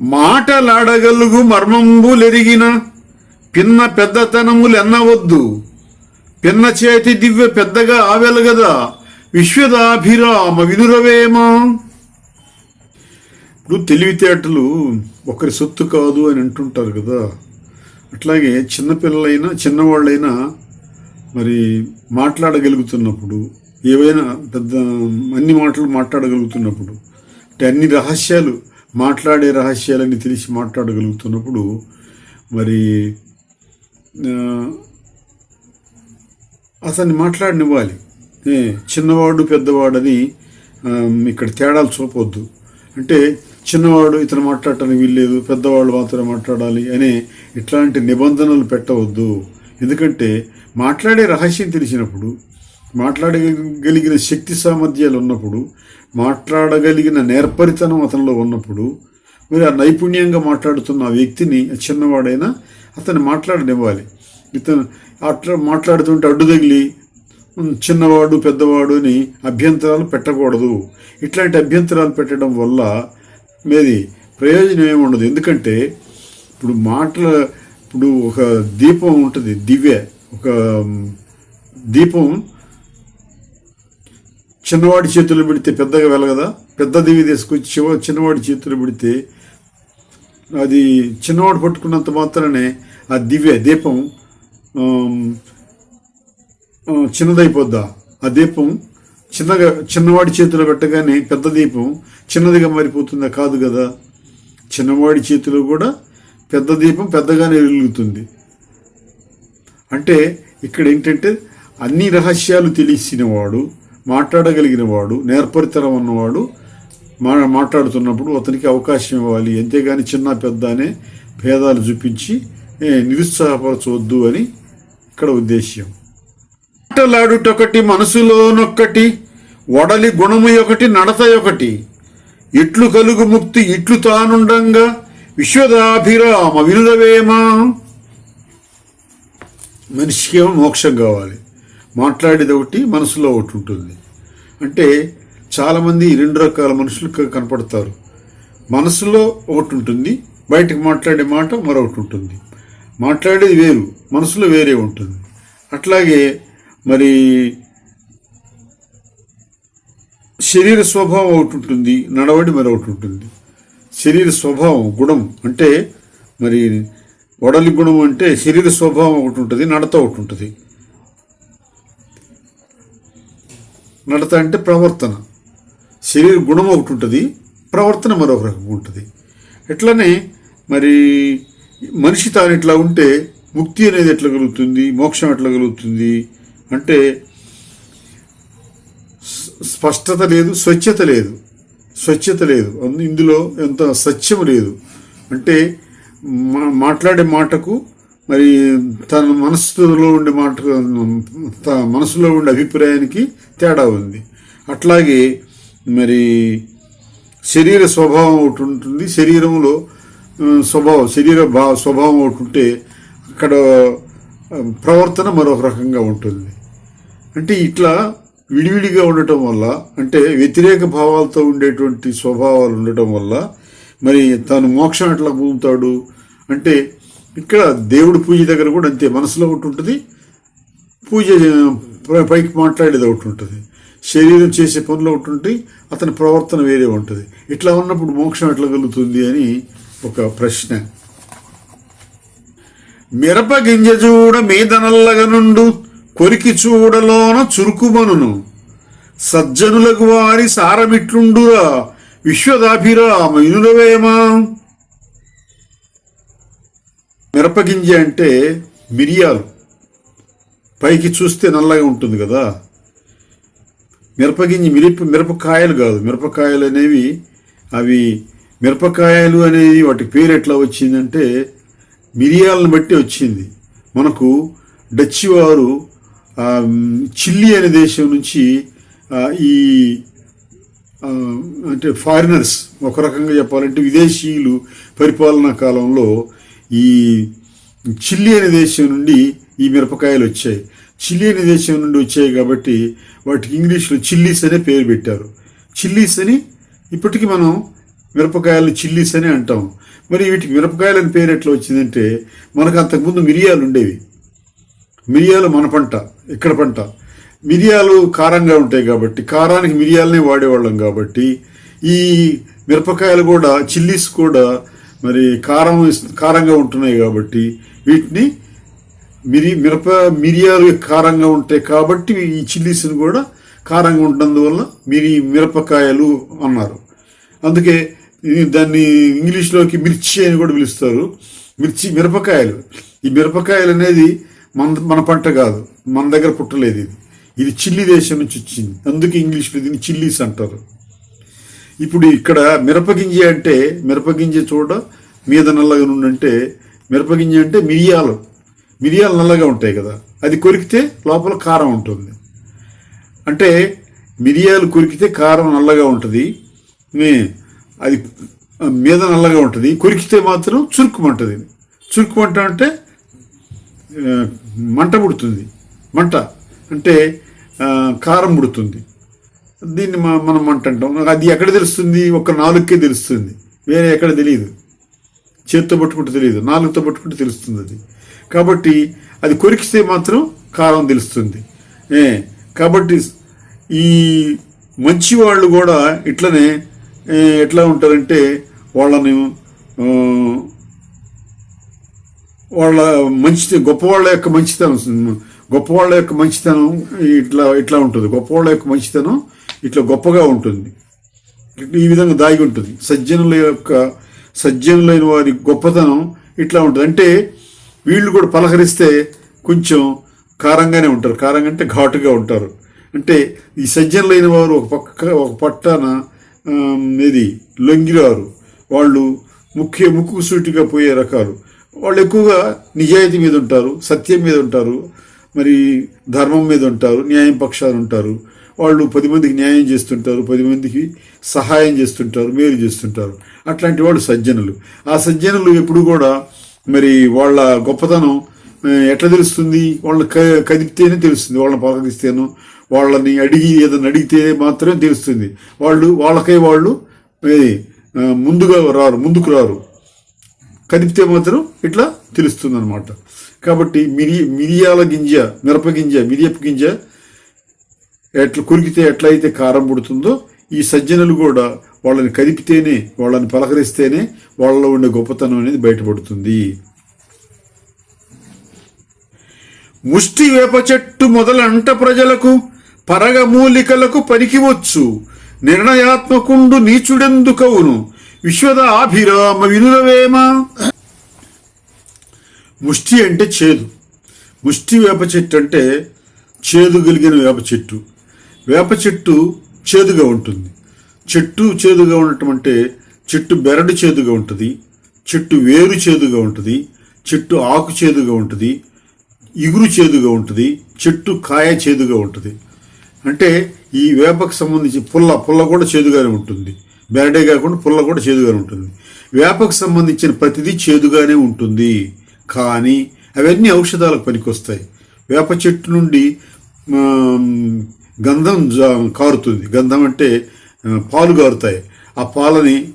మాటలాడగలుగు మర్మంబులెరిగిన పిన్న పెద్దతనములెన్నవద్దు. పిన్న చేతి దివ్య పెద్దగా ఆవెలగదా. విశ్వదాభిరామ వినురవేమా ఇప్పుడు తెలివితేటలు ఒకరి సొత్తు కాదు అని అంటుంటారు కదా. అట్లాగే చిన్నపిల్లలైనా చిన్నవాళ్ళైనా మరి మాట్లాడగలుగుతున్నప్పుడు ఏవైనా పెద్ద అన్ని మాటలు మాట్లాడగలుగుతున్నప్పుడు అంటే అన్ని రహస్యాలు మాట్లాడే రహస్యాలన్నీ తెలిసి మాట్లాడగలుగుతున్నప్పుడు మరి అతన్ని మాట్లాడనివ్వాలి. ఏ చిన్నవాడు పెద్దవాడని ఇక్కడ తేడాలు చూపొద్దు. అంటే చిన్నవాడు ఇతను మాట్లాడటానికి వీల్లేదు పెద్దవాళ్ళు మాత్రమే మాట్లాడాలి అనే ఇట్లాంటి నిబంధనలు పెట్టవద్దు. ఎందుకంటే మాట్లాడే రహస్యం తెలిసినప్పుడు మాట్లాడగలిగిన శక్తి సామర్థ్యాలు ఉన్నప్పుడు మాట్లాడగలిగిన నేర్పరితనం అతనిలో ఉన్నప్పుడు మరి ఆ నైపుణ్యంగా మాట్లాడుతున్న ఆ వ్యక్తిని చిన్నవాడైనా అతను మాట్లాడనివ్వాలి. ఇతను అట్లా మాట్లాడుతుంటే అడ్డు తగిలి చిన్నవాడు పెద్దవాడు అని అభ్యంతరాలు పెట్టకూడదు. ఇట్లాంటి అభ్యంతరాలు పెట్టడం వల్ల మీది ప్రయోజనం ఏమి ఉండదు. ఎందుకంటే ఇప్పుడు మాటల ఇప్పుడు ఒక దీపం ఉంటుంది దివ్య ఒక దీపం చిన్నవాడి చేతులు పెడితే పెద్దగా వెలగదా పెద్ద దివి తీసుకొచ్చి చివ చిన్నవాడి చేతులు పెడితే అది చిన్నవాడు పట్టుకున్నంత మాత్రమే ఆ దివ్య దీపం చిన్నదైపోద్దా? ఆ దీపం చిన్నగా చిన్నవాడి చేతిలో పెట్టగానే పెద్ద దీపం చిన్నదిగా మారిపోతుందా? కాదు కదా. చిన్నవాడి చేతిలో కూడా పెద్ద దీపం పెద్దగానే వెలుగుతుంది. అంటే ఇక్కడ ఏంటంటే అన్ని రహస్యాలు తెలిసినవాడు మాట్లాడగలిగిన వాడు నేర్పరితనం ఉన్నవాడు మా మాట్లాడుతున్నప్పుడు అతనికి అవకాశం ఇవ్వాలి. అంతేగాని చిన్న పెద్ద అనే భేదాలు చూపించి నిరుత్సాహపరచవద్దు అని ఇక్కడ ఉద్దేశ్యం. మాటలాడుటొకటి మనసులోనొక్కటి వడలి గుణము ఒకటి నడత ఒకటి ఇట్లు కలుగు ముక్తి ఇట్లు తానుండంగా విశ్వదాభిరామ వినుదవేమా? మనిషికి మోక్షం కావాలి. మాట్లాడేది ఒకటి మనసులో ఒకటి ఉంటుంది. అంటే చాలామంది రెండు రకాల మనుషులు కనపడతారు. మనసులో ఒకటి ఉంటుంది బయటకు మాట్లాడే మాట మరొకటి ఉంటుంది. మాట్లాడేది వేరు మనసులో వేరే ఉంటుంది. అట్లాగే మరి శరీర స్వభావం ఒకటి ఉంటుంది నడవడి మరొకటి ఉంటుంది. శరీర స్వభావం గుణం అంటే మరి వడలి గుణం అంటే శరీర స్వభావం ఒకటి ఉంటుంది నడత ఒకటి ఉంటుంది. నడత అంటే ప్రవర్తన. శరీర గుణం ఒకటి ఉంటుంది ప్రవర్తన మరొక రకంగా ఉంటుంది. ఎట్లనే మరి మనిషి తాను ఇట్లా ఉంటే ముక్తి అనేది ఎట్లా కలుగుతుంది మోక్షం ఎట్లా కలుగుతుంది అంటే స్పష్టత లేదు స్వచ్ఛత లేదు. స్వచ్ఛత లేదు. ఇందులో ఎంత సత్యం లేదు. అంటే మా- మాట్లాడే మాటకు మరి తన మనసులో ఉండే మాట తన మనసులో ఉండే అభిప్రాయానికి తేడా ఉంది. అట్లాగే మరి శరీర స్వభావం ఒకటి ఉంటుంది. శరీరంలో స్వభావం శరీర భా స్వభావం ఒకటి ఉంటే అక్కడ ప్రవర్తన మరొక రకంగా ఉంటుంది. అంటే ఇట్లా విడివిడిగా ఉండటం వల్ల అంటే వ్యతిరేక భావాలతో ఉండేటువంటి స్వభావాలు ఉండటం వల్ల మరి తను మోక్షం ఎట్లా పొందుతాడు? అంటే ఇక్కడ దేవుడి పూజ దగ్గర కూడా అంతే మనసులో ఒకటి ఉంటుంది పూజ పైకి మాట్లాడేది ఒకటి ఉంటుంది. శరీరం చేసే పనులు ఒకటి ఉంటాయి అతని ప్రవర్తన వేరే ఉంటుంది. ఇట్లా ఉన్నప్పుడు మోక్షం ఎట్లా కలుగుతుంది అని ఒక ప్రశ్న. మిరప గింజ చూడ మీద నల్లగనుండు కొరికి చూడలోన చురుకుమనును. సజ్జనులకు వారి సారమిట్లుండురా విశ్వదాభిరామ ఇనురవేమా మిరపగింజ అంటే మిరియాలు. పైకి చూస్తే నల్లగా ఉంటుంది కదా. మిరపగింజ మిరప మిరపకాయలు కాదు. మిరపకాయలు అనేవి అవి మిరపకాయలు అనేవి వాటి పేరు ఎట్లా వచ్చిందంటే మిరియాలను బట్టి వచ్చింది. మనకు డచ్ వారు చిల్లీ అనే దేశం నుంచి ఈ అంటే ఫారినర్స్ ఒక రకంగా చెప్పాలంటే విదేశీయులు పరిపాలనా కాలంలో ఈ చిల్లీ అనే దేశం నుండి ఈ మిరపకాయలు వచ్చాయి. చిల్లీ అనే దేశం నుండి వచ్చాయి కాబట్టి వాటికి ఇంగ్లీష్లో చిల్లీస్ అనే పేరు పెట్టారు. చిల్లీస్ అని ఇప్పటికీ మనం మిరపకాయలు చిల్లీస్ అని అంటాం. మరి వీటికి మిరపకాయలని పేరు ఎట్లా వచ్చిందంటే మనకు అంతకుముందు మిరియాలు ఉండేవి. మిరియాలు మన పంట ఇక్కడ పంట. మిరియాలు కారంగా ఉంటాయి కాబట్టి కారానికి మిరియాలనే వాడేవాళ్ళం కాబట్టి ఈ మిరపకాయలు కూడా చిల్లీస్ కూడా మరి కారం కారంగా ఉంటున్నాయి కాబట్టి వీటిని మిరి మిరప మిరియాలు కారంగా ఉంటాయి కాబట్టి ఈ చిల్లీస్ని కూడా కారంగా ఉంటున్నందువల్ల మిరి మిరపకాయలు అన్నారు. అందుకే దాన్ని ఇంగ్లీష్లోకి మిర్చి అని కూడా పిలుస్తారు. మిర్చి మిరపకాయలు. ఈ మిరపకాయలు అనేది మన మన పంట కాదు. మన దగ్గర పుట్టలేదు ఇది. ఇది చిల్లీ దేశం నుంచి వచ్చింది. అందుకే ఇంగ్లీష్లో దీన్ని చిల్లీస్ అంటారు. ఇప్పుడు ఇక్కడ మిరపగింజ అంటే మిరపగింజ చూడ మీద నల్లగా ఉండంటే మిరపగింజ అంటే మిరియాలు. మిరియాలు నల్లగా ఉంటాయి కదా. అది కొరికితే లోపల కారం ఉంటుంది. అంటే మిరియాలు కొరికితే కారం నల్లగా ఉంటుంది. మే- అది మీద నల్లగా ఉంటుంది. కొరికితే మాత్రం చురుకుమంటది. చురుకుమంట అంటే మంట పుడుతుంది. మంట అంటే కారం పుడుతుంది. దీన్ని మనం అంటుంటాం. అంటాం అది ఎక్కడ తెలుస్తుంది? ఒక నాలుగుకే తెలుస్తుంది. వేరే ఎక్కడ తెలియదు. చేత్తో పట్టుకుంటే తెలియదు. నాలుగుతో పట్టుకుంటే తెలుస్తుంది అది. కాబట్టి అది కొరికిస్తే మాత్రం కారం తెలుస్తుంది. ఏ కాబట్టి ఈ మంచి వాళ్ళు కూడా ఇట్లనే ఎట్లా ఉంటారంటే వాళ్ళని వాళ్ళ మంచి గొప్పవాళ్ళ యొక్క మంచితనం గొప్పవాళ్ళ యొక్క మంచితనం ఇట్లా ఇట్లా ఉంటుంది. గొప్పవాళ్ళ యొక్క మంచితనం ఇట్లా గొప్పగా ఉంటుంది. ఈ విధంగా దాగి ఉంటుంది. సజ్జనుల యొక్క సజ్జనులైన వారి గొప్పతనం ఇట్లా ఉంటుంది. అంటే వీళ్ళు కూడా పలకరిస్తే కొంచెం కారంగానే ఉంటారు. కారంగా అంటే ఘాటుగా ఉంటారు. అంటే ఈ సజ్జనులైన వారు ఒక పక్క ఒక పట్టాన ఇది లొంగిరారు. వాళ్ళు ముఖ్య ముక్కు సూటిగా పోయే రకాలు. వాళ్ళు ఎక్కువగా నిజాయితీ మీద ఉంటారు సత్యం మీద ఉంటారు. మరి ధర్మం మీద ఉంటారు న్యాయం పక్షాలు ఉంటారు. వాళ్ళు పది మందికి న్యాయం చేస్తుంటారు పది మందికి సహాయం చేస్తుంటారు మేలు చేస్తుంటారు. అట్లాంటి వాళ్ళు సజ్జనులు. ఆ సజ్జనులు ఎప్పుడు కూడా మరి వాళ్ళ గొప్పతనం ఎట్లా తెలుస్తుంది? వాళ్ళని క- కదిపితేనే తెలుస్తుంది. వాళ్ళని పలకరిస్తేనో వాళ్ళని అడిగి ఏదైనా అడిగితే మాత్రమే తెలుస్తుంది. వాళ్ళు వాళ్ళకై వాళ్ళు ముందుగా రారు ముందుకు రారు. కదిపితే మాత్రం ఇట్లా తెలుస్తుంది అనమాట కాబట్టి మిరి మిరియాల గింజ మిరప గింజ మిరియపు గింజ ఎట్లా కురికితే ఎట్లయితే కారం పుడుతుందో ఈ సజ్జనులు కూడా వాళ్ళని కదిపితేనే వాళ్ళని పలకరిస్తేనే వాళ్ళలో ఉండే గొప్పతనం అనేది బయటపడుతుంది. ముష్టి వేప చెట్టు మొదలంట ప్రజలకు పరగమూలికలకు పనికివచ్చు నిర్ణయాత్మకుండు నీచుడెందుకవును విశ్వద అభిరామ వినురవేమ ముష్టి అంటే చేదు. ముష్టి వేప చెట్టు అంటే చేదు కలిగిన వేప చెట్టు. వేప చెట్టు చేదుగా ఉంటుంది. చెట్టు చేదుగా ఉండటం అంటే చెట్టు బెరడు చేదుగా ఉంటుంది. చెట్టు వేరు చేదుగా ఉంటుంది. చెట్టు ఆకు చేదుగా ఉంటుంది. ఇగురు చేదుగా ఉంటుంది. చెట్టు కాయ చేదుగా ఉంటుంది. అంటే ఈ వేపకు సంబంధించి పుల్ల పుల్ల కూడా చేదుగానే ఉంటుంది. బెరడే కాకుండా పుల్ల కూడా చేదుగానే ఉంటుంది. వేపకు సంబంధించిన ప్రతిదీ చేదుగానే ఉంటుంది. కానీ అవన్నీ ఔషధాలకు పనికొస్తాయి. వేప చెట్టు నుండి గంధం జా- కారుతుంది. గంధం అంటే పాలు కారుతాయి. ఆ పాలని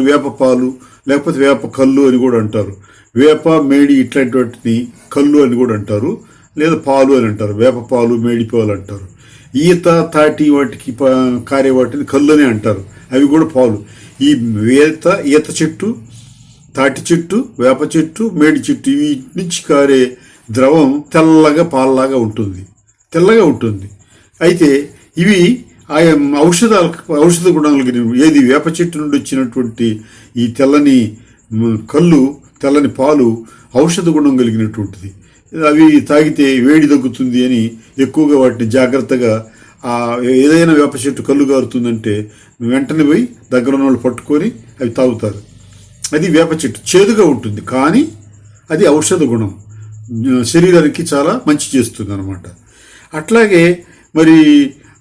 వేప పాలు లేకపోతే వేప కళ్ళు అని కూడా అంటారు. వేప మేడి ఇట్లాంటి వాటిని కళ్ళు అని కూడా అంటారు. లేదా పాలు అని అంటారు. వేప పాలు మేడి పాలు అంటారు. ఈత తాటి వాటికి కారే వాటిని కళ్ళు అని అంటారు. అవి కూడా పాలు. ఈ ఈత ఈత చెట్టు తాటి చెట్టు వేప చెట్టు మేడి చెట్టు ఇవి నుంచి కారే ద్రవం తెల్లగా పాలలాగా ఉంటుంది. తెల్లగా ఉంటుంది. అయితే ఇవి ఆయా ఔషధాల ఔషధ గుణాలు ఏది వేప చెట్టు నుండి వచ్చినటువంటి ఈ తెల్లని కళ్ళు తెల్లని పాలు ఔషధ గుణం కలిగినటువంటిది. అవి తాగితే వేడి తగ్గుతుంది అని ఎక్కువగా వాటిని జాగ్రత్తగా ఆ ఏదైనా వేప చెట్టు కళ్ళు గారుతుందంటే వెంటనే పోయి దగ్గర ఉన్న వాళ్ళు పట్టుకొని అవి తాగుతారు. అది వేప చెట్టు చేదుగా ఉంటుంది కానీ అది ఔషధ గుణం. శరీరానికి చాలా మంచి చేస్తుంది అనమాట అట్లాగే మరి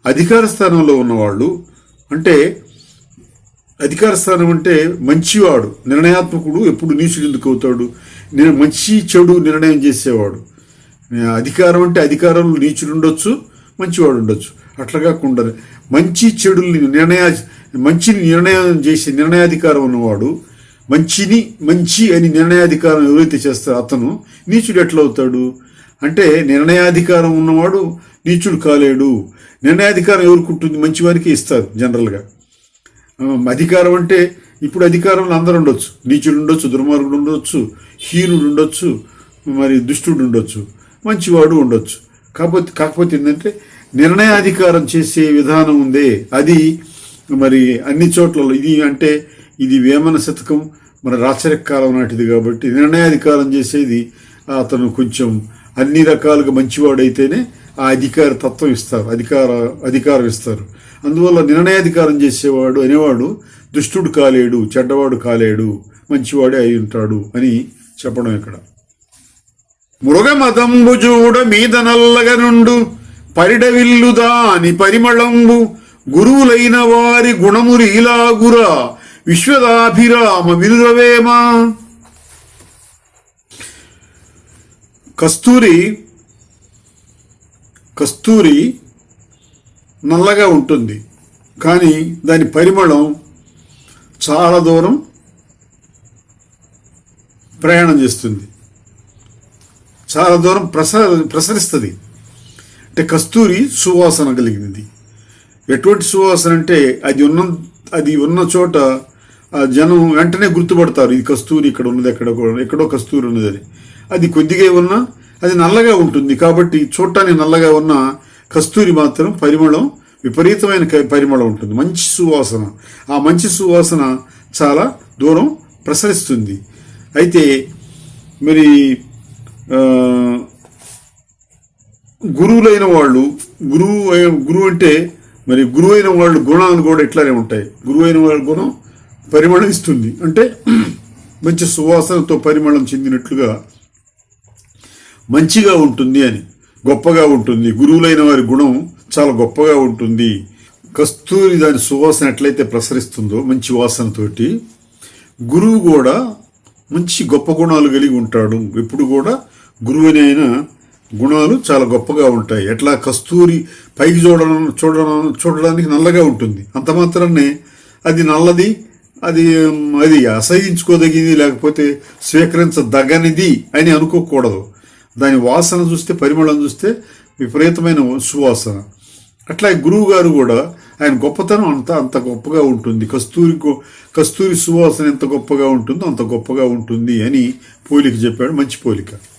అధికార స్థానంలో ఉన్నవాళ్ళు అంటే అధికార స్థానం అంటే మంచివాడు నిర్ణయాత్మకుడు ఎప్పుడు నీచుడు ఎందుకు అవుతాడు? నేను మంచి చెడు నిర్ణయం చేసేవాడు. అధికారం అంటే అధికారంలో నీచుడు ఉండొచ్చు మంచివాడు ఉండొచ్చు. అట్లా కాకుండా మంచి చెడుల్ని నిర్ణయ మంచిని నిర్ణయం చేసే నిర్ణయాధికారం ఉన్నవాడు మంచిని మంచి అని నిర్ణయాధికారం ఎవరైతే చేస్తారో అతను నీచుడు ఎట్లా అవుతాడు? అంటే నిర్ణయాధికారం ఉన్నవాడు నీచుడు కాలేడు. నిర్ణయాధికారం ఎవరికి ఉంటుంది మంచివారికి ఇస్తారు జనరల్గా. అధికారం అంటే ఇప్పుడు అధికారంలో అందరూ ఉండొచ్చు. నీచుడు ఉండొచ్చు దుర్మార్గుడు ఉండొచ్చు హీనుడు ఉండొచ్చు మరి దుష్టుడు ఉండొచ్చు మంచివాడు ఉండొచ్చు. కాకపోతే కాకపోతే ఏంటంటే నిర్ణయాధికారం చేసే విధానం ఉందే. అది మరి అన్ని చోట్లలో ఇది అంటే ఇది వేమన శతకం మన రాచరిక కాలం నాటిది కాబట్టి నిర్ణయాధికారం చేసేది అతను కొంచెం అన్ని రకాలుగా మంచివాడైతేనే ఆ అధికార తత్వం ఇస్తారు అధికార అధికారం ఇస్తారు. అందువల్ల నిర్ణయాధికారం చేసేవాడు అనేవాడు దుష్టుడు కాలేడు చెడ్డవాడు కాలేడు మంచివాడే అయి ఉంటాడు అని చెప్పడం ఇక్కడ మృగమదంబు చూడ మీద నల్లగనుండు పరిడవిల్లు పరిడవిల్లుదాని పరిమళంబు గురువులైన వారి గుణములు ఇలాగురా విశ్వదాభిరామ వినురవేమా కస్తూరి కస్తూరి నల్లగా ఉంటుంది. కానీ దాని పరిమళం చాలా దూరం ప్రయాణం చేస్తుంది. చాలా దూరం ప్రసర ప్రసరిస్తుంది. అంటే కస్తూరి సువాసన కలిగింది ఎటువంటి సువాసన అంటే అది ఉన్న అది ఉన్న చోట జనం వెంటనే గుర్తుపడతారు ఇది కస్తూరి ఇక్కడ ఉన్నది ఎక్కడ ఎక్కడో కస్తూరి ఉన్నదని అది కొద్దిగా ఉన్నా అది నల్లగా ఉంటుంది కాబట్టి చూడటానికి నల్లగా ఉన్న కస్తూరి మాత్రం పరిమళం విపరీతమైన పరిమళం ఉంటుంది. మంచి సువాసన. ఆ మంచి సువాసన చాలా దూరం ప్రసరిస్తుంది. అయితే మరి గురువులైన వాళ్ళు గురువు గురువు అంటే మరి గురువు అయిన వాళ్ళు గుణాలు కూడా ఇట్లానే ఉంటాయి. గురువు అయిన వాళ్ళ గుణం పరిమళం ఇస్తుంది. అంటే మంచి సువాసనతో పరిమళం చెందినట్లుగా మంచిగా ఉంటుంది అని గొప్పగా ఉంటుంది. గురువులైన వారి గుణం చాలా గొప్పగా ఉంటుంది. కస్తూరి దాని సువాసన ఎట్లయితే ప్రసరిస్తుందో మంచి వాసనతోటి గురువు కూడా మంచి గొప్ప గుణాలు కలిగి ఉంటాడు. ఎప్పుడు కూడా గురువునైన గుణాలు చాలా గొప్పగా ఉంటాయి. ఎట్లా? కస్తూరి పైకి చూడడం చూడడం చూడడానికి నల్లగా ఉంటుంది. అంత మాత్రాన్నే అది నల్లది అది అది అసహించుకోదగింది లేకపోతే స్వీకరించదగనిది అని అనుకోకూడదు. దాని వాసన చూస్తే పరిమళం చూస్తే విపరీతమైన సువాసన. అట్లా గురువు గారు కూడా ఆయన గొప్పతనం అంత అంత గొప్పగా ఉంటుంది. కస్తూరి కస్తూరి సువాసన ఎంత గొప్పగా ఉంటుందో అంత గొప్పగా ఉంటుంది అని పోలిక చెప్పాడు. మంచి పోలిక.